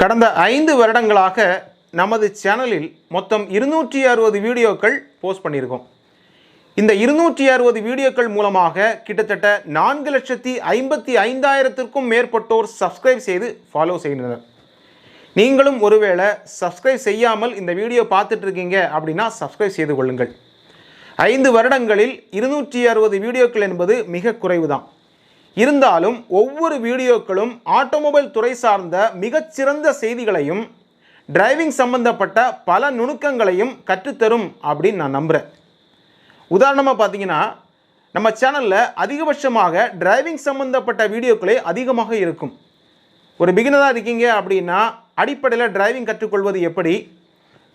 கடந்த ஐந்து வருடங்களாக நமது சேனலில் மொத்தம் இருநூற்றி அறுபது வீடியோக்கள் போஸ்ட் பண்ணியிருக்கோம். இந்த இருநூற்றி அறுபது வீடியோக்கள் மூலமாக கிட்டத்தட்ட நான்கு லட்சத்தி ஐம்பத்தி ஐந்தாயிரத்திற்கும் மேற்பட்டோர் சப்ஸ்கிரைப் செய்து ஃபாலோ செய்கின்றனர். நீங்களும் ஒருவேளை சப்ஸ்கிரைப் செய்யாமல் இந்த வீடியோ பார்த்துட்டு இருக்கீங்க அப்படின்னா சப்ஸ்கிரைப் செய்து கொள்ளுங்கள். ஐந்து வருடங்களில் இருநூற்றி அறுபது வீடியோக்கள் என்பது மிக குறைவு தான் இருந்தாலும் ஒவ்வொரு வீடியோக்களும் ஆட்டோமொபைல் துறை சார்ந்த மிகச்சிறந்த செய்திகளையும் டிரைவிங் சம்பந்தப்பட்ட பல நுணுக்கங்களையும் கற்றுத்தரும் அப்படின்னு நான் நம்புகிறேன் உதாரணமாக பார்த்தீங்கன்னா நம்ம சேனலில் அதிகபட்சமாக டிரைவிங் சம்பந்தப்பட்ட வீடியோக்களே அதிகமாக இருக்கும். ஒரு பிகினராக இருக்கீங்க அப்படின்னா அடிப்படையில் டிரைவிங் கற்றுக்கொள்வது எப்படி?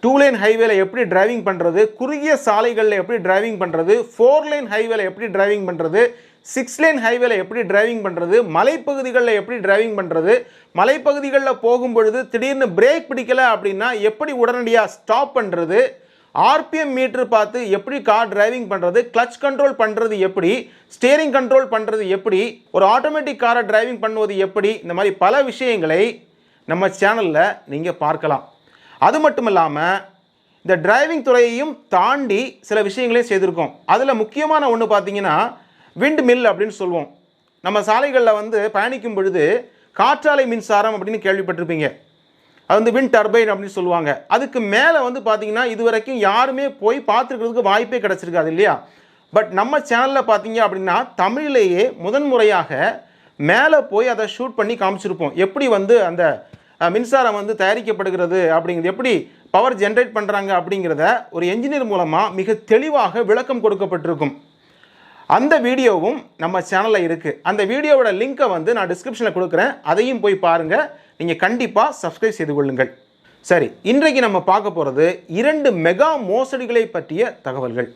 டூ லைன் ஹைவேல எப்படி டிரைவிங் பண்ணுறது குறுகிய சாலைகளில் எப்படி டிரைவிங் பண்ணுறது ஃபோர் லைன் ஹைவேல எப்படி டிரைவிங் பண்ணுறது சிக்ஸ் லைன் ஹைவேல எப்படி டிரைவிங் பண்ணுறது மலைப்பகுதிகளில் எப்படி டிரைவிங் பண்ணுறது மலைப்பகுதிகளில் போகும்பொழுது திடீர்னு பிரேக் பிடிக்கல அப்படின்னா எப்படி உடனடியாக ஸ்டாப் பண்ணுறது ஆர்பிஎம் மீட்ரு பார்த்து எப்படி கார் டிரைவிங் பண்ணுறது கிளச் கண்ட்ரோல் பண்ணுறது எப்படி ஸ்டியரிங் கண்ட்ரோல் பண்ணுறது எப்படி ஒரு ஆட்டோமேட்டிக் காரை டிரைவிங் பண்ணுவது எப்படி இந்த மாதிரி பல விஷயங்களை நம்ம சேனலில் நீங்கள் பார்க்கலாம். அது மட்டும் இல்லாமல் இந்த டிரைவிங் துறையையும் தாண்டி சில விஷயங்களையும் செய்திருக்கோம். அதில் முக்கியமான ஒன்று பார்த்தீங்கன்னா விண்ட் மில் அப்படின்னு சொல்லுவோம். நம்ம சாலைகளில் வந்து பயணிக்கும் பொழுது காற்றாலை மின்சாரம் அப்படின்னு கேள்விப்பட்டிருப்பீங்க. அது வந்து விண்ட் டர்பைன் அப்படின்னு சொல்லுவாங்க. அதுக்கு மேலே வந்து பார்த்தீங்கன்னா இது வரைக்கும் யாருமே போய் பார்த்துருக்கிறதுக்கு வாய்ப்பே கிடச்சிருக்காது இல்லையா? பட் நம்ம சேனலில் பார்த்தீங்க அப்படின்னா தமிழிலேயே முதன்முறையாக மேலே போய் அதை ஷூட் பண்ணி காமிச்சிருப்போம். எப்படி வந்து அந்த மின்சாரம் வந்து தயாரிக்கப்படுகிறது அப்படிங்கிறது எப்படி பவர் ஜென்ரேட் பண்ணுறாங்க அப்படிங்கிறத ஒரு என்ஜினியர் மூலமாக மிக தெளிவாக விளக்கம் கொடுக்கப்பட்டிருக்கும். அந்த வீடியோவும் நம்ம சேனலில் இருக்குது அந்த வீடியோவோட லிங்க்கை வந்து நான் டிஸ்கிரிப்ஷனில் கொடுக்குறேன். அதையும் போய் பாருங்கள் நீங்கள் கண்டிப்பாக சப்ஸ்கிரைப் செய்து கொள்ளுங்கள். சரி இன்றைக்கு நம்ம பார்க்க போகிறது இரண்டு மெகா மோசடிகளை பற்றிய தகவல்கள்.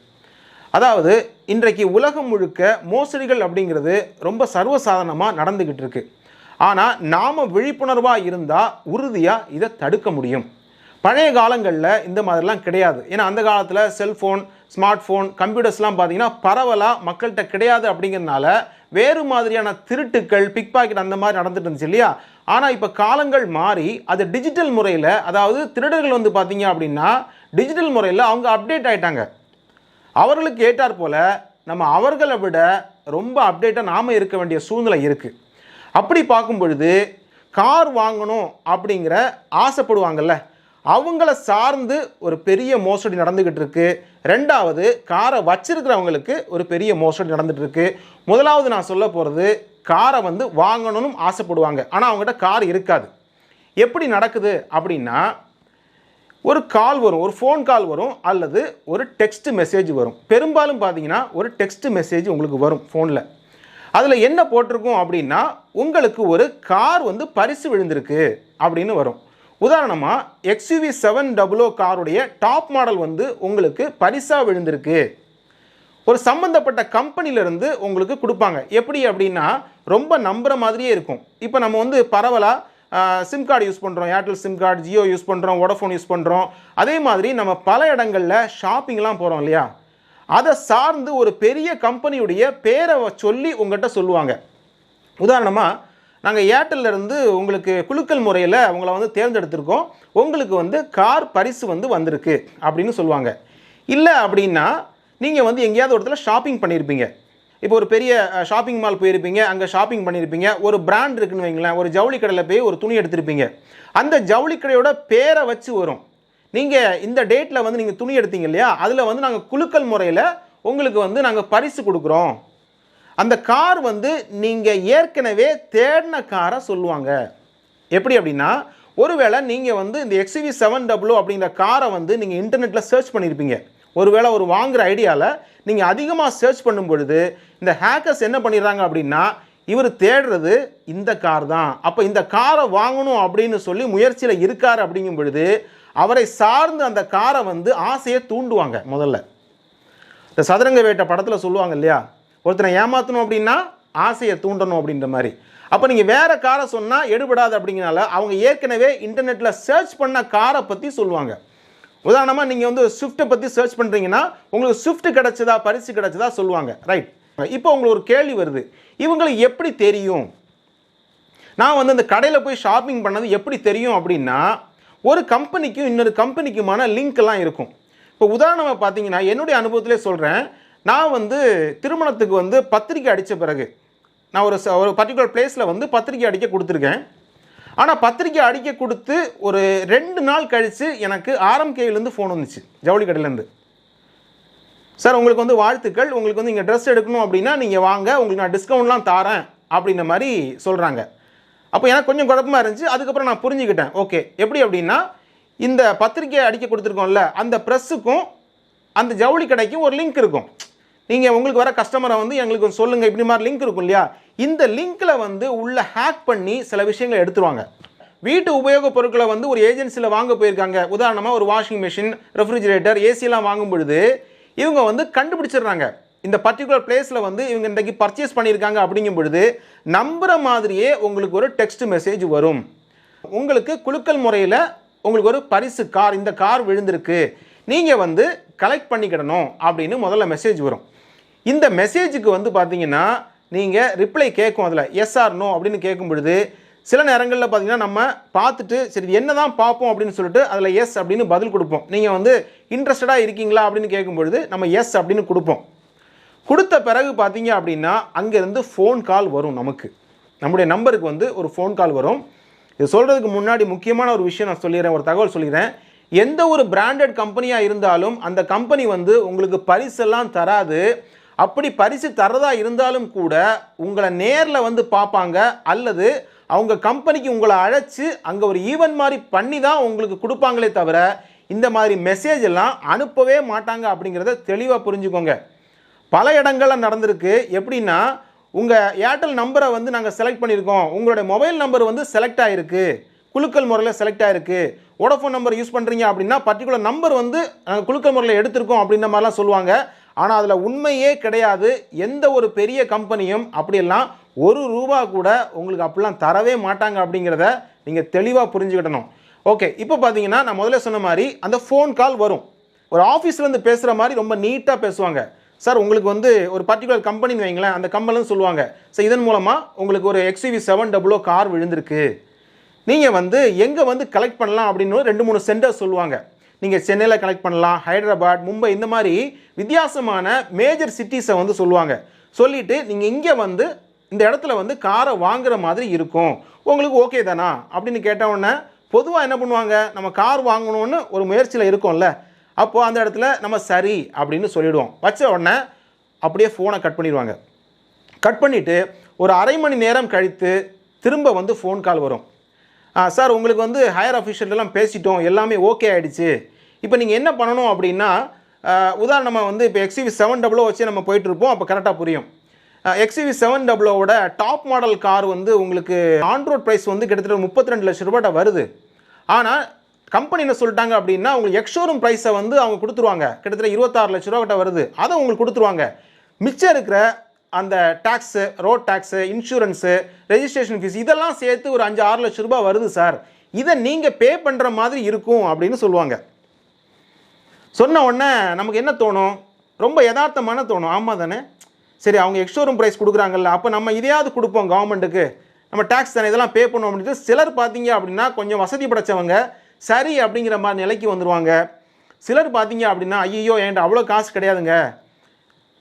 அதாவது இன்றைக்கு உலகம் முழுக்க மோசடிகள் அப்படிங்கிறது ரொம்ப சர்வசாதாரணமாக நடந்துக்கிட்டு இருக்கு. ஆனால் நாம் விழிப்புணர்வாக இருந்தால் உறுதியாக இதை தடுக்க முடியும். பழைய காலங்களில் இந்த மாதிரிலாம் கிடையாது. ஏன்னா அந்த காலத்தில் செல்ஃபோன் ஸ்மார்ட் ஃபோன் கம்ப்யூட்டர்ஸ்லாம் பார்த்தீங்கன்னா பரவலாக மக்கள்கிட்ட கிடையாது அப்படிங்கிறதுனால வேறு மாதிரியான திருட்டுக்கள் பிக் பாக்கெட் அந்த மாதிரி நடந்துட்டு இருந்துச்சு இல்லையா? ஆனால் இப்போ காலங்கள் மாறி அது டிஜிட்டல் முறையில் அதாவது திருடர்கள் வந்து பார்த்தீங்க அப்படின்னா டிஜிட்டல் முறையில் அவங்க அப்டேட் ஆயிட்டாங்க. அவர்களுக்கு ஏற்றாற் போல் நம்ம அவர்களை விட ரொம்ப அப்டேட்டாக நாம் இருக்க வேண்டிய சூழ்நிலை இருக்குது அப்படி பார்க்கும் பொழுது கார் வாங்கணும் அப்படிங்கிற ஆசைப்படுவாங்கல்ல? அவங்கள சார்ந்து ஒரு பெரிய மோசடி நடந்துக்கிட்டு இருக்குது ரெண்டாவது காரை வச்சிருக்கிறவங்களுக்கு ஒரு பெரிய மோசடி நடந்துட்டு இருக்கு முதலாவது நான் சொல்ல போகிறது காரை வந்து வாங்கணும்னு ஆசைப்படுவாங்க. ஆனால் அவங்ககிட்ட கார் இருக்காது. எப்படி நடக்குது அப்படின்னா ஒரு கால் வரும் ஒரு ஃபோன் கால் வரும் அல்லது ஒரு டெக்ஸ்ட் மெசேஜ் வரும். பெரும்பாலும் பார்த்தீங்கன்னா ஒரு டெக்ஸ்ட் மெசேஜ் உங்களுக்கு வரும் ஃபோனில் அதில் என்ன போட்டிருக்கும் அப்படின்னா உங்களுக்கு ஒரு கார் வந்து பரிசு விழுந்திருக்கு அப்படின்னு வரும். உதாரணமாக எக்ஸ்யூவி செவன் டபுளோ காருடைய டாப் மாடல் வந்து உங்களுக்கு பரிசாக விழுந்திருக்கு. ஒரு சம்மந்தப்பட்ட கம்பெனிலேருந்து உங்களுக்கு கொடுப்பாங்க. எப்படி அப்படின்னா ரொம்ப நம்புகிற மாதிரியே இருக்கும். இப்போ நம்ம வந்து பரவலாக சிம் கார்டு யூஸ் பண்ணுறோம் Airtel SIM card Jio use பண்ணுறோம் வோடஃபோன் யூஸ் பண்ணுறோம் அதே மாதிரி நம்ம பல இடங்களில் ஷாப்பிங்லாம் போகிறோம் இல்லையா? அதை சார்ந்து ஒரு பெரிய கம்பெனியுடைய பேரை சொல்லி உங்கள்கிட்ட சொல்லுவாங்க. உதாரணமாக நாங்கள் ஏர்டெல்ல இருந்து உங்களுக்கு குலுக்கல் முறையில் உங்களை வந்து தேர்ந்தெடுத்திருக்கோம். உங்களுக்கு வந்து கார் பரிசு வந்து வந்திருக்கு அப்படின்னு சொல்லுவாங்க. இல்லை அப்படின்னா நீங்கள் வந்து எங்கேயாவது ஒரு இடத்துல ஷாப்பிங் பண்ணியிருப்பீங்க இப்போ ஒரு பெரிய ஷாப்பிங் மால் போயிருப்பீங்க. அங்கே ஷாப்பிங் பண்ணியிருப்பீங்க ஒரு பிராண்ட் இருக்குன்னு வைங்களேன். ஒரு ஜவுளி கடையில் போய் ஒரு துணி எடுத்திருப்பீங்க. அந்த ஜவுளி கடையோட பேரை வச்சு வரும். நீங்கள் இந்த டேட்டில் வந்து நீங்கள் துணி எடுத்தீங்க இல்லையா? அதில் வந்து நாங்கள் குலுக்கல் முறையில் உங்களுக்கு வந்து நாங்கள் பரிசு கொடுக்குறோம். அந்த கார் வந்து நீங்கள் ஏற்கனவே தேடின காரை சொல்லுவாங்க. எப்படி அப்படின்னா ஒருவேளை நீங்கள் வந்து இந்த எக்ஸ்வி செவன் டபுள்யூ அப்படிங்கிற காரை வந்து நீங்கள் இன்டர்நெட்டில் சர்ச் பண்ணியிருப்பீங்க ஒருவேளை ஒரு வாங்குகிற ஐடியாவில் நீங்கள் அதிகமாக சர்ச் பண்ணும் பொழுது இந்த ஹேக்கர்ஸ் என்ன பண்ணிடுறாங்க அப்படின்னா இவர் தேடுறது இந்த கார் தான். அப்போ இந்த காரை வாங்கணும் அப்படின்னு சொல்லி முயற்சியில் இருக்கார் அப்படிங்கும் பொழுது அவரை சார்ந்து அந்த காரை வந்து ஆசையை தூண்டுவாங்க முதல்ல. இந்த சதுரங்க வேட்டை படத்தில் சொல்லுவாங்க இல்லையா? ஒருத்தனை ஏமாற்றணும் அப்படின்னா ஆசையை தூண்டணும் அப்படின்ற மாதிரி. அப்போ நீங்கள் வேறு காரை சொன்னால் எடுபடாது அப்படிங்கிறனால அவங்க ஏற்கனவே இன்டர்நெட்டில் சர்ச் பண்ண காரை பற்றி சொல்லுவாங்க. உதாரணமாக நீங்கள் வந்து ஸ்விஃப்ட்டை பற்றி சர்ச் பண்ணுறீங்கன்னா உங்களுக்கு ஸ்விஃப்ட் கிடச்சதா பரிசு கிடச்சதா சொல்லுவாங்க. ரைட் இப்போ உங்களுக்கு ஒரு கேள்வி வருது. இவங்களுக்கு எப்படி தெரியும்? நான் வந்து அந்த கடையில் போய் ஷாப்பிங் பண்ணது எப்படி தெரியும் அப்படின்னா ஒரு கம்பெனிக்கும் இன்னொரு கம்பெனிக்குமான லிங்க் எல்லாம் இருக்கும். இப்போ உதாரணமாக பார்த்தீங்கன்னா என்னுடைய அனுபவத்திலே சொல்கிறேன் நான் வந்து திருமணத்துக்கு வந்து பத்திரிக்கை அடித்த பிறகு நான் ஒரு ச- ஒரு பர்டிகுலர் பிளேஸில் வந்து பத்திரிக்கை அடிக்க கொடுத்துருக்கேன். ஆனால் பத்திரிக்கை அடிக்க கொடுத்து ஒரு ரெண்டு நாள் கழித்து எனக்கு ஆர்எம்கேலேருந்து ஃபோன் வந்துச்சு ஜவுளி கடையிலேருந்து சார் உங்களுக்கு வந்து வாழ்த்துக்கள். உங்களுக்கு வந்து இங்கே ட்ரெஸ் எடுக்கணும் அப்படின்னா நீங்கள் வாங்க. உங்களுக்கு நான் டிஸ்கவுண்ட்லாம் தாரேன் அப்படின்ற மாதிரி சொல்கிறாங்க அப்போ எனக்கு கொஞ்சம் குழப்பமா இருந்துச்சு. அதுக்கப்புறம் நான் புரிஞ்சுக்கிட்டேன். ஓகே. எப்படி அப்படின்னா இந்த பத்திரிக்கை அடிக்க கொடுத்துருக்கோம்ல அந்த ப்ரெஸ்ஸுக்கும் அந்த ஜவுளி கடைக்கும் ஒரு லிங்க் இருக்கும். நீங்கள் உங்களுக்கு வர கஸ்டமரை வந்து எங்களுக்கு கொஞ்சம் சொல்லுங்கள் இப்படி மாதிரி லிங்க் இருக்கும் இல்லையா? இந்த லிங்க்கில் வந்து உள்ள ஹேக் பண்ணி சில விஷயங்களை எடுத்துருவாங்க. வீட்டு உபயோகப் பொருட்களை வந்து ஒரு ஏஜென்சியில் வாங்க போயிருக்காங்க. உதாரணமாக ஒரு வாஷிங் மிஷின் ரெஃப்ரிஜிரேட்டர் ஏசிலாம் வாங்கும் பொழுது இவங்க வந்து கண்டுபிடிச்சிடுறாங்க. இந்த பர்டிகுலர் பிளேஸில் வந்து இவங்க இன்றைக்கி பர்ச்சேஸ் பண்ணியிருக்காங்க அப்படிங்கும் பொழுது நம்புகிற மாதிரியே உங்களுக்கு ஒரு டெக்ஸ்ட் மெசேஜ் வரும். உங்களுக்கு குலுக்கல் முறையில் உங்களுக்கு ஒரு பரிசு கார் இந்த கார் விழுந்திருக்கு. நீங்கள் வந்து கலெக்ட் பண்ணிக்கிடணும் அப்படின்னு முதல்ல மெசேஜ் வரும். இந்த மெசேஜுக்கு வந்து பார்த்தீங்கன்னா நீங்கள் ரிப்ளை கேட்கும் அதில். எஸ் ஆர் நோ அப்படின்னு கேட்கும் பொழுது சில நேரங்களில் பார்த்தீங்கன்னா நம்ம பார்த்துட்டு சரி என்ன தான் பார்ப்போம் அப்படின்னு சொல்லிட்டு அதில் எஸ் அப்படின்னு பதில் கொடுப்போம். நீங்கள் வந்து இன்ட்ரெஸ்டடாக இருக்கீங்களா அப்படின்னு கேட்கும்பொழுது நம்ம எஸ் அப்படின்னு கொடுப்போம். கொடுத்த பிறகு பார்த்தீங்க அப்படின்னா அங்கேருந்து ஃபோன் கால் வரும் நமக்கு. நம்முடைய நம்பருக்கு வந்து ஒரு ஃபோன் கால் வரும். இது சொல்கிறதுக்கு முன்னாடி முக்கியமான ஒரு விஷயம் நான் சொல்லிடுறேன் ஒரு தகவல் சொல்லிடுறேன். எந்த ஒரு பிராண்டட் கம்பெனியாக இருந்தாலும் அந்த கம்பெனி வந்து உங்களுக்கு பரிசெல்லாம் தராது. அப்படி பரிசு தரதா இருந்தாலும் கூட உங்களை நேரில் வந்து பார்ப்பாங்க அல்லது அவங்க கம்பெனிக்கு உங்களை அழைச்சி அங்கே ஒரு ஈவெண்ட் மாதிரி பண்ணி தான் உங்களுக்கு கொடுப்பாங்களே தவிர இந்த மாதிரி மெசேஜ் எல்லாம் அனுப்பவே மாட்டாங்க அப்படிங்கிறத தெளிவாக புரிஞ்சுக்கோங்க. பல இடங்களில் நடந்திருக்கு. எப்படின்னா உங்கள் ஏர்டெல் நம்பரை வந்து நாங்கள் செலக்ட் பண்ணியிருக்கோம். உங்களுடைய மொபைல் நம்பர் வந்து செலக்ட் ஆகிருக்கு குலுக்கல் முறையில் செலக்ட் ஆகிருக்கு வோடஃபோன் நம்பர் யூஸ் பண்ணுறீங்க அப்படின்னா பர்டிகுலர் நம்பர் வந்து நாங்கள் குலுக்கல் முறையில் எடுத்திருக்கோம் அப்படின்ற மாதிரிலாம் சொல்லுவாங்க. ஆனால் அதில் உண்மையே கிடையாது. எந்த ஒரு பெரிய கம்பெனியும் அப்படியெல்லாம் ஒரு ரூபா கூட உங்களுக்கு அப்படிலாம் தரவே மாட்டாங்க அப்படிங்கிறத நீங்கள் தெளிவாக புரிஞ்சுக்கிடணும் ஓகே இப்போ பார்த்தீங்கன்னா நான் முதல்ல சொன்ன மாதிரி அந்த ஃபோன் கால் வரும். ஒரு ஆஃபீஸ்லேருந்து பேசுகிற மாதிரி ரொம்ப நீட்டாக பேசுவாங்க. சார் உங்களுக்கு வந்து ஒரு பர்டிகுலர் கம்பெனின்னு வைங்களேன் அந்த கம்பெனின்னு சொல்லுவாங்க. ஸோ இதன் மூலமாக உங்களுக்கு ஒரு எக்ஸ்யூவி செவன் டபுளோ கார் விழுந்திருக்கு. நீங்கள் வந்து எங்கே வந்து கலெக்ட் பண்ணலாம் அப்படின்னு ரெண்டு மூணு சென்டர் சொல்லுவாங்க. நீங்கள் சென்னையில் கலெக்ட் பண்ணலாம் ஹைதராபாத் மும்பை இந்த மாதிரி வித்தியாசமான மேஜர் சிட்டிஸை வந்து சொல்லுவாங்க. சொல்லிவிட்டு நீங்கள் இங்கே வந்து இந்த இடத்துல வந்து காரை வாங்குற மாதிரி இருக்கும். உங்களுக்கு ஓகே தானா? அப்படின்னு கேட்ட உடனே பொதுவாக என்ன பண்ணுவாங்க? நம்ம கார் வாங்கணும்னு ஒரு முயற்சியில் இருக்கோம்ல. அப்போது அந்த இடத்துல நம்ம சரி அப்படின்னு சொல்லிவிடுவோம் வச்ச உடனே அப்படியே ஃபோனை கட் பண்ணிடுவாங்க. கட் பண்ணிவிட்டு ஒரு அரை மணி நேரம் கழித்து திரும்ப வந்து ஃபோன் கால் வரும். சார் உங்களுக்கு வந்து ஹையர் அஃபிஷியல்லாம் பேசிட்டோம். எல்லாமே ஓகே ஆகிடுச்சு இப்போ நீங்கள் என்ன பண்ணணும் அப்படின்னா உதாரணமாக வந்து இப்போ எக்ஸிவி செவன் டபுளோ வச்சு நம்ம போயிட்டுருப்போம் அப்போ கரெக்டாக புரியும். எக்ஸிவி செவன் டபுளோட டாப் மாடல் கார் வந்து உங்களுக்கு ஆன்ரோட் ப்ரைஸ் வந்து கிட்டத்தட்ட முப்பத்தி ரெண்டு லட்ச ரூபாய்ட்ட வருது. ஆனால் கம்பெனி என்ன சொல்லிட்டாங்க அப்படின்னா உங்களுக்கு எக்ஷோரூம் ப்ரைஸை வந்து அவங்க கொடுத்துருவாங்க. கிட்டத்தட்ட இருபத்தாறு லட்ச ரூபா கிட்ட வருது. அதை உங்களுக்கு கொடுத்துருவாங்க. மிச்சம் இருக்கிற அந்த tax road tax insurance registration fees இதெல்லாம் சேர்த்து ஒரு அஞ்சு ஆறு லட்ச ரூபா வருது சார் இதை நீங்கள் பே பண்ணுற மாதிரி இருக்கும் அப்படின்னு சொல்லுவாங்க. சொன்ன உடனே நமக்கு என்ன தோணும்? ரொம்ப யதார்த்தமான தோணும். ஆமாம் தானே? சரி அவங்க எக்ஸ்டோரூம் ப்ரைஸ் கொடுக்குறாங்கல்ல அப்போ நம்ம இதையாவது கொடுப்போம் கவர்மெண்ட்டுக்கு நம்ம டேக்ஸ் தானே இதெல்லாம் பே பண்ணுவோம் அப்படின்ட்டு சிலர் பார்த்தீங்க அப்படின்னா கொஞ்சம் வசதி படைச்சவங்க சரி அப்படிங்கிற மாதிரி நிலைக்கு வந்துடுவாங்க சிலர் பார்த்தீங்க அப்படின்னா ஐயோ என்கிட்ட அவ்வளோ காசு கிடையாதுங்க.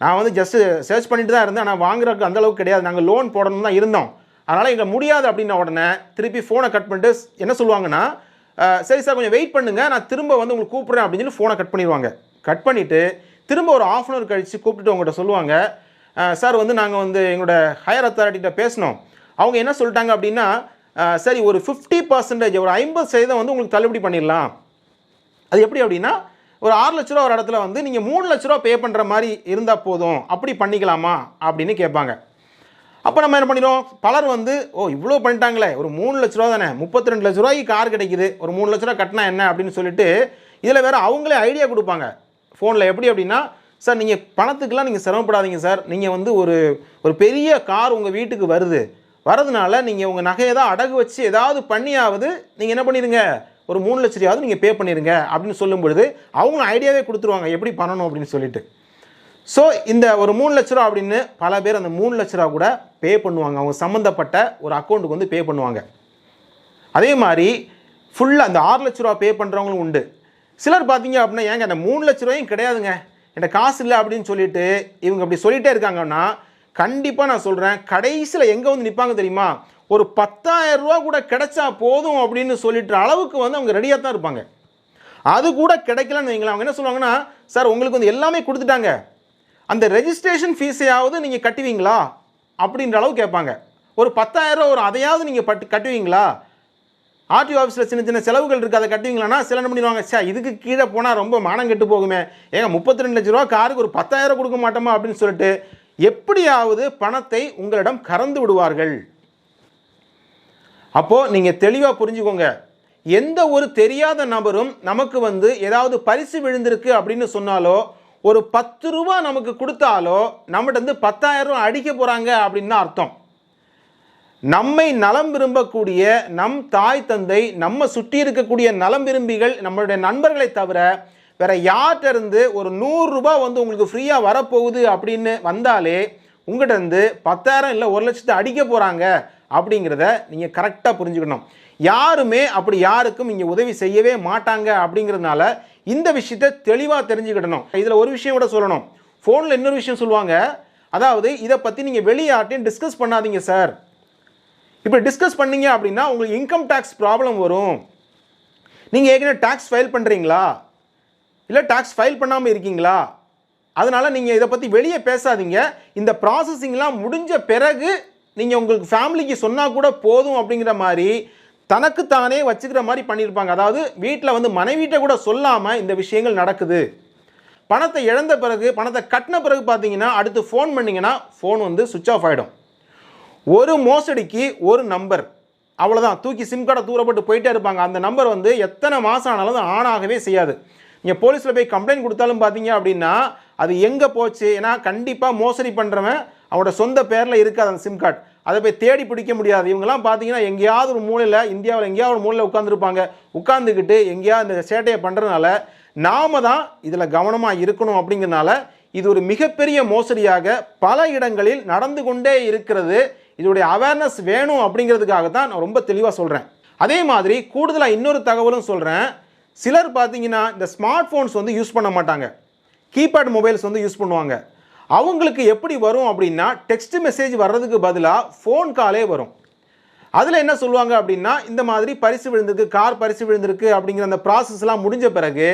நான் வந்து ஜஸ்ட்டு சர்ச் பண்ணிட்டு தான் இருந்தேன் ஆனால் வாங்குறதுக்கு அந்த அளவுக்கு கிடையாது. நாங்கள் லோன் போடணும் தான் இருந்தோம். அதனால் எங்களை முடியாது அப்படின்ன உடனே திருப்பி ஃபோனை கட் பண்ணிட்டு என்ன சொல்லுவாங்கன்னா சரி சார் கொஞ்சம் வெயிட் பண்ணுங்கள் நான் திரும்ப வந்து உங்களுக்கு கூப்பிட்றேன் அப்படின்னு சொல்லி ஃபோனை கட் பண்ணிடுவாங்க. கட் பண்ணிவிட்டு திரும்ப ஒரு ஆஃப் அன் அவர் கழித்து கூப்பிட்டுட்டு உங்கள்கிட்ட சொல்லுவாங்க. சார் வந்து நாங்கள் வந்து எங்களோட ஹையர் அத்தாரிட்டிகிட்ட பேசினோம். அவங்க என்ன சொல்லிட்டாங்க அப்படின்னா சரி ஒரு ஃபிஃப்டி பர்சன்டேஜ் ஒரு ஐம்பது சதவீதம் வந்து உங்களுக்கு தள்ளுபடி பண்ணிடலாம். அது எப்படி அப்படின்னா ஒரு ஆறு லட்ச ரூபா ஒரு இடத்துல வந்து நீங்கள் மூணு லட்ச ரூபா பே பண்ணுற மாதிரி இருந்தால் போதும். அப்படி பண்ணிக்கலாமா அப்படின்னு கேட்பாங்க. அப்போ நம்ம என்ன பண்ணிடுவோம் பலர் வந்து ஓ இவ்வளோ பண்ணிட்டாங்களே ஒரு மூணு லட்ச ரூபா தானே முப்பத்தி ரெண்டு லட்ச ரூபாய்க்கு கார் கிடைக்குது ஒரு மூணு லட்ச ரூபா கட்டினா என்ன? அப்படின்னு சொல்லிட்டு இதில் வேறு அவங்களே ஐடியா கொடுப்பாங்க. ஃபோனில் எப்படி அப்படின்னா சார் நீங்கள் பணத்துக்கெலாம் நீங்கள் சிரமப்படாதீங்க சார். நீங்கள் வந்து ஒரு ஒரு பெரிய கார் உங்கள் வீட்டுக்கு வருது. வரதுனால நீங்கள் உங்கள் நகையை தான் அடகு வச்சு ஏதாவது பண்ணியாவது நீங்கள் என்ன பண்ணிடுங்க? ஒரு மூணு லட்ச ரூபாவது நீங்கள் பே பண்ணிடுங்க. அப்படின்னு சொல்லும் பொழுது அவங்களும் ஐடியாவே கொடுத்துருவாங்க எப்படி பண்ணணும் அப்படின்னு சொல்லிட்டு. ஸோ இந்த ஒரு மூணு லட்ச ரூபா அப்படின்னு பல பேர் அந்த மூணு லட்ச ரூபா கூட பே பண்ணுவாங்க. அவங்க சம்மந்தப்பட்ட ஒரு அக்கௌண்ட்டுக்கு வந்து பே பண்ணுவாங்க. அதே மாதிரி ஃபுல்லாக அந்த ஆறு லட்ச ரூபா பே பண்ணுறவங்களும் உண்டு. சிலர் பார்த்தீங்க அப்படின்னா ஏங்க அந்த மூணு லட்ச ரூபாயும் கிடையாதுங்க. என்கிட்ட காசு இல்லை அப்படின்னு சொல்லிட்டு இவங்க அப்படி சொல்லிகிட்டே இருக்காங்கன்னா கண்டிப்பாக நான் சொல்கிறேன் கடைசியில் எங்கே வந்து நிற்பாங்க தெரியுமா? ஒரு 10000 ரூபா கூட கிடைச்சா போதும் அப்படின்னு சொல்லிட்டு அளவுக்கு வந்து அவங்க ரெடியாக தான் இருப்பாங்க. அது கூட கிடைக்கலன்னு வைங்களேன். அவங்க என்ன சொல்லுவாங்கன்னா சார் உங்களுக்கு வந்து எல்லாமே கொடுத்துட்டாங்க. அந்த ரெஜிஸ்ட்ரேஷன் ஃபீஸையாவது நீங்கள் கட்டுவீங்களா? அப்படின்ற அளவு கேட்பாங்க. ஒரு 10000 ரூபா ஒரு அதையாவது நீங்கள் பட்டு கட்டுவீங்களா? ஆர்டிஓ ஆஃபீஸில் சின்ன சின்ன செலவுகள் இருக்குது அதை கட்டுவீங்களான்னா சில என்ன பண்ணிடுவாங்க சே இதுக்கு கீழே போனால் ரொம்ப மானம் கெட்டு போகுமே. ஏங்க முப்பத்தி ரெண்டு லட்ச ரூபா காருக்கு ஒரு 10000 கொடுக்க மாட்டோமா? அப்படின்னு சொல்லிட்டு எப்படியாவது பணத்தை உங்களிடம் கறந்து விடுவார்கள். அப்போது நீங்கள் தெளிவாக புரிஞ்சுக்கோங்க. எந்த ஒரு தெரியாத நபரும் நமக்கு வந்து ஏதாவது பரிசு விழுந்திருக்கு அப்படின்னு சொன்னாலோ ஒரு பத்து ரூபா நமக்கு கொடுத்தாலோ நம்மகிட்ட வந்து பத்தாயிரம் ரூபா அடிக்க போகிறாங்க அப்படின்னு தான் அர்த்தம். நம்மை நலம் விரும்பக்கூடிய நம் தாய் தந்தை நம்ம சுற்றி இருக்கக்கூடிய நலம் விரும்பிகள் நம்மளுடைய நண்பர்களை தவிர வேற யார்கிட்ட இருந்து ஒரு நூறுரூபா வந்து உங்களுக்கு ஃப்ரீயாக வரப்போகுது அப்படின்னு வந்தாலே உங்கள்கிட்ட இருந்து பத்தாயிரம் இல்லை ஒரு லட்சத்தை அடிக்க போகிறாங்க அப்படிங்கிறத நீங்கள் கரெக்டாக புரிஞ்சுக்கணும். யாருமே அப்படி யாருக்கும் இங்கே உதவி செய்யவே மாட்டாங்க அப்படிங்கிறதுனால இந்த விஷயத்தை தெளிவாக தெரிஞ்சுக்கிடணும். இதில் ஒரு விஷயம் கூட சொல்லணும். ஃபோனில் இன்னொரு விஷயம் சொல்லுவாங்க. அதாவது இதை பற்றி நீங்கள் வெளியாட்டையும் டிஸ்கஸ் பண்ணாதீங்க சார் இப்போ டிஸ்கஸ் பண்ணீங்க அப்படின்னா உங்களுக்கு இன்கம் டேக்ஸ் ப்ராப்ளம் வரும். நீங்கள் ஏற்கனவே டேக்ஸ் ஃபைல் பண்ணுறீங்களா இல்லை டேக்ஸ் ஃபைல் பண்ணாமல் இருக்கீங்களா? அதனால் நீங்கள் இதை பற்றி வெளியே பேசாதீங்க. இந்த ப்ராசஸிங்லாம் முடிஞ்ச பிறகு நீங்கள் உங்களுக்கு ஃபேமிலிக்கு சொன்னால் கூட போதும் அப்படிங்கிற மாதிரி தனக்குத்தானே வச்சுக்கிற மாதிரி பண்ணியிருப்பாங்க. அதாவது வீட்டில் வந்து மனைவிட்ட கூட சொல்லாமல் இந்த விஷயங்கள் நடக்குது. பணத்தை இழந்த பிறகு பணத்தை கட்டின பிறகு பார்த்தீங்கன்னா அடுத்து ஃபோன் பண்ணிங்கன்னா ஃபோன் வந்து சுவிட்ச் ஆஃப் ஆகிடும் ஒரு மோசடிக்கு ஒரு நம்பர் அவ்வளோதான் தூக்கி சிம் கார்டை தூரப்பட்டு போயிட்டே இருப்பாங்க. அந்த நம்பர் வந்து எத்தனை மாதம் ஆனாலும் ஆனாகவே ஆன் ஆகவே செய்யாது. நீங்கள் போலீஸில் போய் கம்ப்ளைண்ட் கொடுத்தாலும் பார்த்தீங்க அப்படின்னா அது எங்கே போச்சு? ஏன்னா கண்டிப்பாக மோசடி பண்ணுறவன் அவனோட சொந்த பேரில் இருக்காது அந்த சிம் கார்டு அதை போய் தேடி பிடிக்க முடியாது. இவங்கெல்லாம் பார்த்தீங்கன்னா எங்கேயாவது ஒரு மூலையில் இந்தியாவில் எங்கேயாவது ஒரு மூலையில் உட்காந்துருப்பாங்க உட்காந்துக்கிட்டு எங்கேயாவது இந்த சேட்டையை பண்ணுறதுனால நாம தான் இதில் கவனமாக இருக்கணும் அப்படிங்கிறனால இது ஒரு மிகப்பெரிய மோசடியாக பல இடங்களில் நடந்து கொண்டே இருக்கிறது. இதோடைய அவேர்னஸ் வேணும் அப்படிங்கிறதுக்காக தான் நான் ரொம்ப தெளிவாக சொல்கிறேன் அதே மாதிரி கூடுதலாக இன்னொரு தகவலும் சொல்கிறேன் சிலர் பார்த்தீங்கன்னா இந்த ஸ்மார்ட் ஃபோன்ஸ் வந்து யூஸ் பண்ண மாட்டாங்க. கீபேட் மொபைல்ஸ் வந்து யூஸ் பண்ணுவாங்க. அவங்களுக்கு எப்படி வரும் அப்படின்னா டெக்ஸ்ட் மெசேஜ் வர்றதுக்கு பதிலாக ஃபோன் காலே வரும். அதில் என்ன சொல்லுவாங்க அப்படின்னா இந்த மாதிரி பரிசு விழுந்திருக்கு கார் பரிசு விழுந்திருக்கு அப்படிங்கிற அந்த ப்ராசஸ்லாம் முடிஞ்ச பிறகு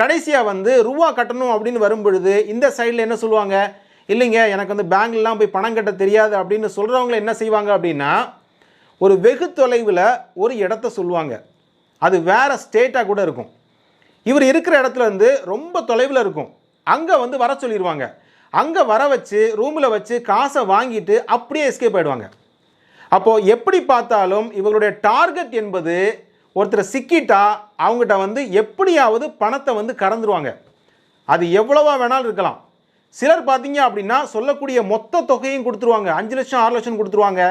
கடைசியாக வந்து ரூபா கட்டணும் அப்படின்னு வரும்பொழுது இந்த சைடில் என்ன சொல்லுவாங்க? இல்லைங்க எனக்கு வந்து பேங்க்லலாம் போய் பணம் கட்ட தெரியாது அப்படின்னு சொல்கிறவங்க என்ன செய்வாங்க அப்படின்னா ஒரு வெகு தொலைவில் ஒரு இடத்த சொல்லுவாங்க. அது வேற ஸ்டேட்டாக கூட இருக்கும். இவர் இருக்கிற இடத்துல இருந்து ரொம்ப தொலைவில் இருக்கும். அங்கே வந்து வர சொல்லிடுவாங்க அங்கே வர வச்சு ரூமில் வச்சு காசை வாங்கிட்டு அப்படியே எஸ்கேப் ஆயிடுவாங்க. அப்போது எப்படி பார்த்தாலும் இவங்களுடைய டார்கெட் என்பது ஒருத்தர் சிக்கிட்டா அவங்ககிட்ட வந்து எப்படியாவது பணத்தை வந்து கறந்துருவாங்க அது எவ்வளவா வேணாலும் இருக்கலாம். சிலர் பார்த்தீங்க அப்படின்னா சொல்லக்கூடிய மொத்த தொகையும் கொடுத்துருவாங்க. அஞ்சு லட்சம் ஆறு லட்சம் கொடுத்துருவாங்க.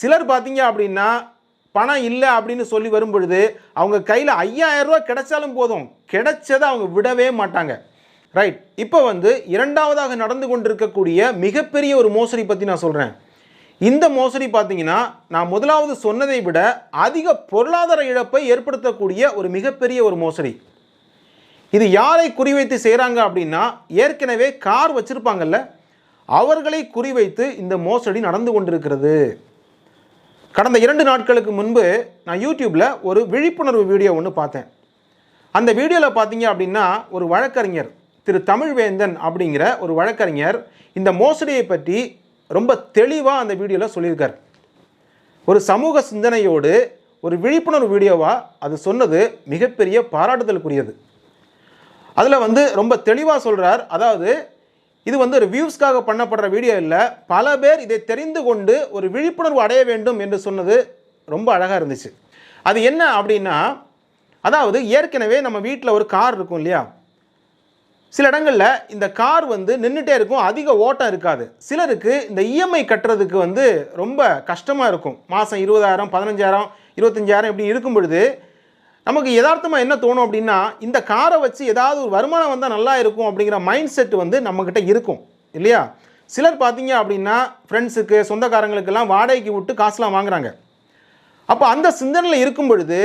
சிலர் பார்த்தீங்க அப்படின்னா பணம் இல்லை அப்படின்னு சொல்லி வரும் பொழுது அவங்க கையில் ஐயாயிரம் ரூபா கிடைச்சாலும் போதும். கிடைச்சதை அவங்க விடவே மாட்டாங்க. ரைட் இப்போ வந்து இரண்டாவதாக நடந்து கொண்டிருக்கக்கூடிய மிகப்பெரிய ஒரு மோசடி பற்றி நான் சொல்கிறேன் இந்த மோசடி பார்த்தீங்கன்னா நான் முதலாவது சொன்னதை விட அதிக பொருளாதார இழப்பை ஏற்படுத்தக்கூடிய ஒரு மிகப்பெரிய ஒரு மோசடி. இது யாரை குறிவைத்து செய்கிறாங்க அப்படின்னா ஏற்கனவே கார் வச்சுருப்பாங்கல்ல அவர்களை குறிவைத்து இந்த மோசடி நடந்து கொண்டிருக்கிறது. கடந்த இரண்டு நாட்களுக்கு முன்பு நான் யூடியூப்பில் ஒரு விழிப்புணர்வு வீடியோ ஒன்று பார்த்தேன். அந்த வீடியோவில் பார்த்தீங்க அப்படின்னா ஒரு வழக்கறிஞர் திரு தமிழ்வேந்தன் அப்படிங்கிற ஒரு வழக்கறிஞர் இந்த மோசடியை பற்றி ரொம்ப தெளிவாக அந்த வீடியோவில் சொல்லியிருக்கார். ஒரு சமூக சிந்தனையோடு ஒரு விழிப்புணர்வு வீடியோவாக அது சொன்னது மிகப்பெரிய பாராட்டுதலுக்குரியது. அதில் வந்து ரொம்ப தெளிவாக சொல்கிறார் அதாவது இது வந்து ஒரு வியூஸ்க்காக பண்ணப்படுற வீடியோ இல்லை. பல பேர் இதை தெரிந்து கொண்டு ஒரு விழிப்புணர்வு அடைய வேண்டும் என்று சொன்னது ரொம்ப அழகாக இருந்துச்சு. அது என்ன அப்படின்னா அதாவது ஏற்கனவே நம்ம வீட்டில் ஒரு கார் இருக்கும் இல்லையா? சில இடங்களில் இந்த கார் வந்து நின்றுட்டே இருக்கும் அதிக ஓட்டம் இருக்காது. சிலருக்கு இந்த இஎம்ஐ கட்டுறதுக்கு வந்து ரொம்ப கஷ்டமாக இருக்கும். மாதம் இருபதாயிரம் பதினஞ்சாயிரம் இருபத்தஞ்சாயிரம் இப்படி இருக்கும் பொழுது நமக்கு யதார்த்தமாக என்ன தோணும் அப்படின்னா இந்த காரை வச்சு ஏதாவது ஒரு வருமானம் வந்தால் நல்லா இருக்கும் அப்படிங்கிற மைண்ட் செட் வந்து நம்மக்கிட்ட இருக்கும். இல்லையா? சிலர் பார்த்தீங்க அப்படின்னா ஃப்ரெண்ட்ஸுக்கு சொந்தக்காரங்களுக்கெல்லாம் வாடகைக்கு விட்டு காசுலாம் வாங்குறாங்க. அப்போ அந்த சிந்தனையில் இருக்கும் பொழுது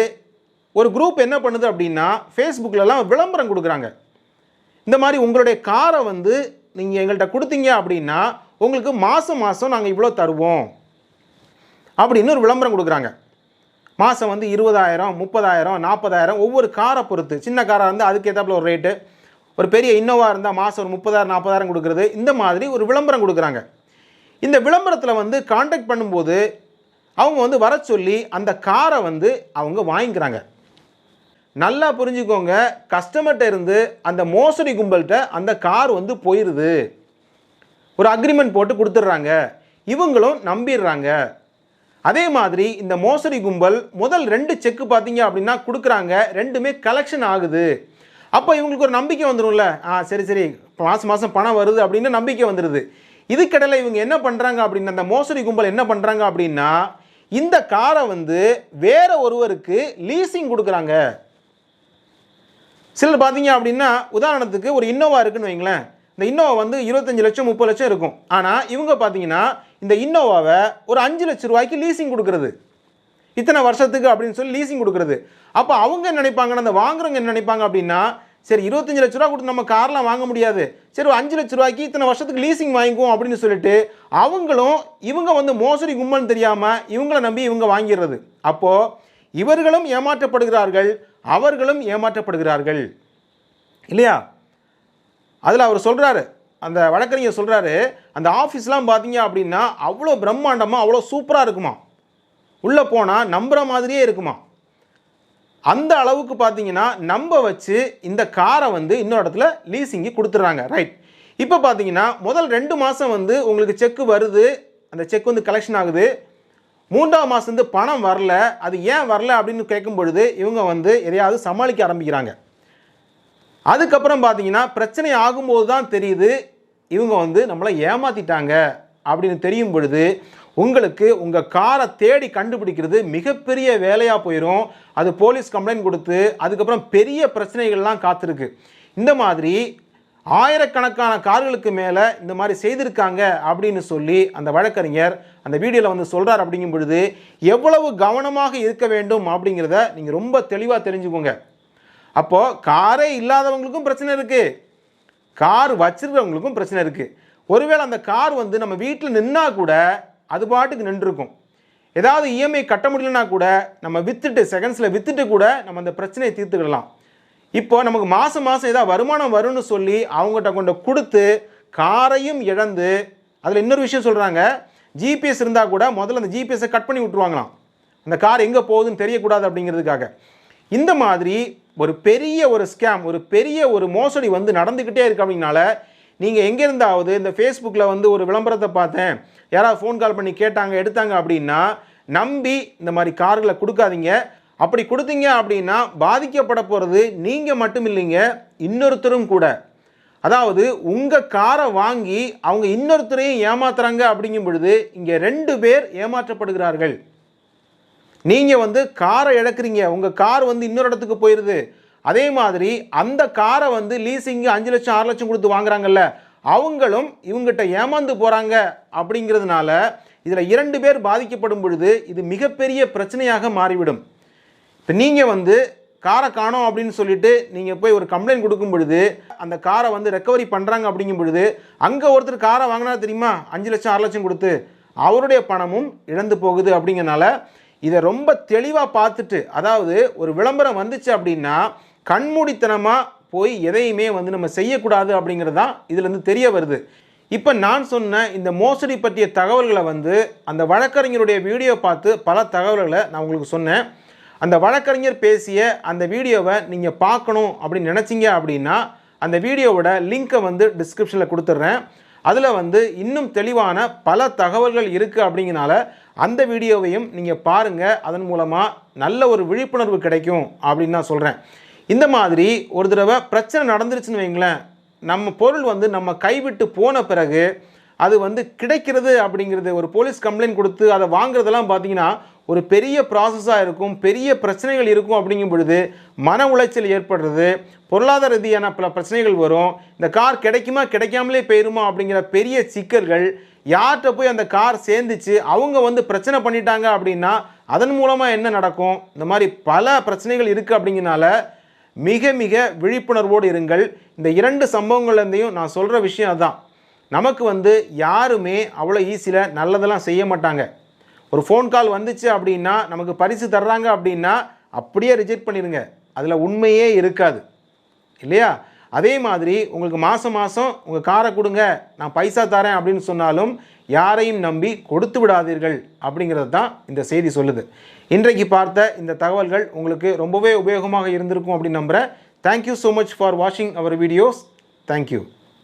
ஒரு குரூப் என்ன பண்ணுது அப்படின்னா ஃபேஸ்புக்கிலலாம் விளம்பரம் கொடுக்குறாங்க. இந்த மாதிரி உங்களுடைய காரை வந்து நீங்கள் எங்கள்கிட்ட கொடுத்தீங்க அப்படின்னா உங்களுக்கு மாதம் மாதம் நாங்கள் இவ்வளோ தருவோம். அப்படின்னு ஒரு விளம்பரம் கொடுக்குறாங்க. மாதம் வந்து இருபதாயிரம் முப்பதாயிரம் நாற்பதாயிரம் ஒவ்வொரு காரை பொறுத்து. சின்ன காராக இருந்தால் அதுக்கேற்றாப்புல ஒரு ரேட்டு ஒரு பெரிய இன்னோவாக இருந்தால் மாதம் ஒரு முப்பதாயிரம் நாற்பதாயிரம் கொடுக்குறது. இந்த மாதிரி ஒரு விளம்பரம் கொடுக்குறாங்க. இந்த விளம்பரத்தில் வந்து காண்டாக்ட் பண்ணும்போது அவங்க வந்து வர சொல்லி அந்த காரை வந்து அவங்க வாங்கிக்கிறாங்க. நல்லா புரிஞ்சுக்கோங்க. கஸ்டமர்கிட்ட இருந்து அந்த மோசடி கும்பல்கிட்ட அந்த கார் வந்து போயிடுது ஒரு அக்ரிமெண்ட் போட்டு கொடுத்துட்றாங்க. இவங்களும் நம்பிடுறாங்க. அதே மாதிரி இந்த மோசடி கும்பல் முதல் ரெண்டு செக்கு பார்த்தீங்க அப்படின்னா கொடுக்குறாங்க. ரெண்டுமே கலெக்ஷன் ஆகுது. அப்போ இவங்களுக்கு ஒரு நம்பிக்கை வந்துடும்ல ஆ சரி சரி. மாதம் மாதம் பணம் வருது அப்படின்னு நம்பிக்கை வந்துடுது இதுக்கிடையில் இவங்க என்ன பண்ணுறாங்க அப்படின்னா அந்த மோசடி கும்பல் என்ன பண்ணுறாங்க அப்படின்னா இந்த காரை வந்து வேற ஒருவருக்கு லீசிங் கொடுக்குறாங்க. சிலர் பார்த்தீங்க அப்படின்னா உதாரணத்துக்கு ஒரு இன்னோவா இருக்குன்னு வைங்களேன். இந்த இன்னோவா வந்து இருபத்தஞ்சு லட்சம் முப்பது லட்சம் இருக்கும். ஆனால் இவங்க பார்த்தீங்கன்னா இந்த இன்னோவாவை ஒரு அஞ்சு லட்ச ரூபாய்க்கு லீசிங் கொடுக்குறது. இத்தனை வருஷத்துக்கு அப்படின்னு சொல்லி லீசிங் கொடுக்குறது. அப்போ அவங்க என்ன நினைப்பாங்கன்னா அந்த வாங்குறவங்க என்ன நினைப்பாங்க அப்படின்னா சரி இருபத்தஞ்சு லட்ச ரூபா கொடுத்து நம்ம கார்லாம் வாங்க முடியாது. சரி ஒரு அஞ்சு லட்ச ரூபாய்க்கு இத்தனை வருஷத்துக்கு லீசிங் வாங்கிக்குவோம் அப்படின்னு சொல்லிட்டு அவங்களும் இவங்க வந்து மோசடி கும்பல்னு தெரியாமல் இவங்கள நம்பி இவங்க வாங்கிடுறது. அப்போது இவர்களும் ஏமாற்றப்படுகிறார்கள். அவர்களும் ஏமாற்றப்படுகிறார்கள். இல்லையா? அதில் அவர் சொல்கிறாரு அந்த வழக்கறிஞர் சொல்கிறாரு அந்த ஆஃபீஸ்லாம் பார்த்தீங்க அப்படின்னா அவ்வளோ பிரம்மாண்டமாக அவ்வளோ சூப்பராக இருக்குமா? உள்ளே போனால் நம்புகிற மாதிரியே இருக்குமா? அந்த அளவுக்கு பார்த்தீங்கன்னா நம்ப வச்சு இந்த காரை வந்து இன்னொரு இடத்துல லீசிங்கு கொடுத்துட்றாங்க. ரைட் இப்போ பார்த்தீங்கன்னா முதல் ரெண்டு மாதம் வந்து உங்களுக்கு செக்கு வருது அந்த செக் வந்து கலெக்ஷன் ஆகுது. மூன்றாம் மாதத்துலேருந்து பணம் வரல. அது ஏன் வரல அப்படின்னு கேட்கும் பொழுது இவங்க வந்து எதையாவது சமாளிக்க ஆரம்பிக்கிறாங்க. அதுக்கப்புறம் பார்த்தீங்கன்னா பிரச்சனை ஆகும்போது தான் தெரியுது இவங்க வந்து நம்மளை ஏமாத்திட்டாங்க அப்படின்னு தெரியும் பொழுது உங்களுக்கு உங்கள் காரை தேடி கண்டுபிடிக்கிறது மிகப்பெரிய வேலையாக போயிடும் அது போலீஸ் கம்ப்ளைண்ட் கொடுத்து அதுக்கப்புறம் பெரிய பிரச்சனைகள்லாம் காத்திருக்கு. இந்த மாதிரி ஆயிரக்கணக்கான கார்களுக்கு மேலே இந்த மாதிரி செய்திருக்காங்க அப்படின்னு சொல்லி அந்த வழக்கறிஞர் அந்த வீடியோவில் வந்து சொல்கிறார் அப்படிங்கும் பொழுது எவ்வளவு கவனமாக இருக்க வேண்டும் அப்படிங்கிறத நீங்கள் ரொம்ப தெளிவாக தெரிஞ்சுக்கோங்க. அப்போது காரே இல்லாதவங்களுக்கும் பிரச்சனை இருக்குது கார் வச்சிருக்கிறவங்களுக்கும் பிரச்சனை இருக்குது ஒருவேளை அந்த கார் வந்து நம்ம வீட்டில் நின்னா கூட அது பாட்டுக்கு நின்றுருக்கும். ஏதாவது இஎம்ஐ கட்ட முடியலன்னா கூட நம்ம விற்றுட்டு செகண்ட்ஸில் விற்றுட்டு கூட நம்ம அந்த பிரச்சனையை தீர்த்துக்கிடலாம். இப்போ நமக்கு மாதம் மாதம் ஏதாவது வருமானம் வரும்னு சொல்லி அவங்ககிட்ட கொண்டு கொடுத்து காரையும் இழந்து அதில் இன்னொரு விஷயம் சொல்கிறாங்க ஜிபிஎஸ் இருந்தால் கூட முதல்ல அந்த ஜிபிஎஸை கட் பண்ணி விட்ருவாங்களாம் அந்த கார் எங்கே போகுதுன்னு தெரியக்கூடாது அப்படிங்கிறதுக்காக. இந்த மாதிரி ஒரு பெரிய ஒரு ஸ்கேம் ஒரு பெரிய ஒரு மோசடி வந்து நடந்துக்கிட்டே இருக்கு அப்படின்னால நீங்கள் எங்கே இருந்தாவது இந்த ஃபேஸ்புக்கில் வந்து ஒரு விளம்பரத்தை பார்த்தேன் யாராவது ஃபோன் கால் பண்ணி கேட்டாங்க எடுத்தாங்க அப்படின்னா நம்பி இந்த மாதிரி கார்களை கொடுக்காதீங்க. அப்படி கொடுத்தீங்க அப்படின்னா பாதிக்கப்பட போகிறது நீங்கள் மட்டும் இல்லைங்க இன்னொருத்தரும் கூட. அதாவது உங்கள் காரை வாங்கி அவங்க இன்னொருத்தரையும் ஏமாத்துறாங்க அப்படிங்கும் பொழுது இங்கே ரெண்டு பேர் ஏமாற்றப்படுகிறார்கள். நீங்கள் வந்து காரை இழக்கிறீங்க உங்கள் கார் வந்து இன்னொரு இடத்துக்கு போயிடுது அதே மாதிரி அந்த காரை வந்து லீசிங்கு அஞ்சு லட்சம் ஆறு லட்சம் கொடுத்து வாங்குறாங்கல்ல அவங்களும் இவங்ககிட்ட ஏமாந்து போகிறாங்க அப்படிங்கிறதுனால இதில் இரண்டு பேர் பாதிக்கப்படும் பொழுது இது மிகப்பெரிய பிரச்சனையாக மாறிவிடும். இப்போ நீங்கள் வந்து காரை காணோம் அப்படின்னு சொல்லிட்டு நீங்கள் போய் ஒரு கம்ப்ளைண்ட் கொடுக்கும் பொழுது அந்த காரை வந்து ரெக்கவரி பண்ணுறாங்க அப்படிங்கும் பொழுது அங்கே ஒருத்தர் காரை வாங்கினா தெரியுமா? அஞ்சு லட்சம் ஆறு லட்சம் கொடுத்து. அவருடைய பணமும் இழந்து போகுது அப்படிங்கறனால இதை ரொம்ப தெளிவாக பார்த்துட்டு அதாவது ஒரு விளம்பரம் வந்துச்சு அப்படின்னா கண்மூடித்தனமாக போய் எதையுமே வந்து நம்ம செய்யக்கூடாது அப்படிங்கிறது தான் இதுலேருந்து தெரிய வருது. இப்போ நான் சொன்ன இந்த மோசடி பற்றிய தகவல்களை வந்து அந்த வழக்கறிஞருடைய வீடியோ பார்த்து பல தகவல்களை நான் உங்களுக்கு சொன்னேன். அந்த வழக்கறிஞர் பேசிய அந்த வீடியோவை நீங்கள் பார்க்கணும் அப்படின்னு நினச்சிங்க அப்படின்னா அந்த வீடியோவோட லிங்க்கை வந்து டிஸ்கிரிப்ஷனில் கொடுத்துட்றேன் அதில் வந்து இன்னும் தெளிவான பல தகவல்கள் இருக்குது அப்படிங்கனால அந்த வீடியோவையும் நீங்கள் பாருங்கள் அதன் மூலமாக நல்ல ஒரு விழிப்புணர்வு கிடைக்கும் அப்படின்னு நான் சொல்கிறேன் இந்த மாதிரி ஒரு தடவை பிரச்சனை நடந்துருச்சுன்னு வைங்களேன் நம்ம பொருள் வந்து நம்ம கைவிட்டு போன பிறகு அது வந்து கிடைக்கிறது அப்படிங்கிறது ஒரு போலீஸ் கம்ப்ளைண்ட் கொடுத்து அதை வாங்குறதெல்லாம் பார்த்தீங்கன்னா ஒரு பெரிய ப்ராசஸாக இருக்கும் பெரிய பிரச்சனைகள் இருக்கும் அப்படிங்கும் பொழுது மன உளைச்சல் ஏற்படுறது பொருளாதார ரீதியான பல பிரச்சனைகள் வரும். இந்த கார் கிடைக்குமா கிடைக்காமலே போயிருமா அப்படிங்கிற பெரிய சிக்கல்கள் யார்கிட்ட போய் அந்த கார் சேர்ந்துச்சு அவங்க வந்து பிரச்சனை பண்ணிட்டாங்க அப்படின்னா அதன் மூலமாக என்ன நடக்கும்? இந்த மாதிரி பல பிரச்சனைகள் இருக்குது அப்படிங்கிறனால மிக மிக விழிப்புணர்வோடு இருங்கள். இந்த இரண்டு சம்பவங்கள்லேருந்தையும் நான் சொல்கிற விஷயம் அதுதான் நமக்கு வந்து யாருமே அவ்வளோ ஈஸியில் நல்லதெல்லாம் செய்ய மாட்டாங்க. ஒரு ஃபோன் கால் வந்துச்சு அப்படின்னா நமக்கு பரிசு தர்றாங்க அப்படின்னா அப்படியே ரிஜெக்ட் பண்ணிடுங்க. அதில் உண்மையே இருக்காது. இல்லையா? அதே மாதிரி உங்களுக்கு மாதம் மாதம் உங்கள் காரை கொடுங்க நான் பைசா தரேன் அப்படின்னு சொன்னாலும் யாரையும் நம்பி கொடுத்து விடாதீர்கள் அப்படிங்கிறது தான் இந்த செய்தி சொல்லுது. இன்றைக்கு பார்த்த இந்த தகவல்கள் உங்களுக்கு ரொம்பவே உபயோகமாக இருந்திருக்கும் அப்படின்னு நம்புகிறேன் தேங்க்யூ ஸோ மச் ஃபார் வாட்சிங் அவர் வீடியோஸ் தேங்க்யூ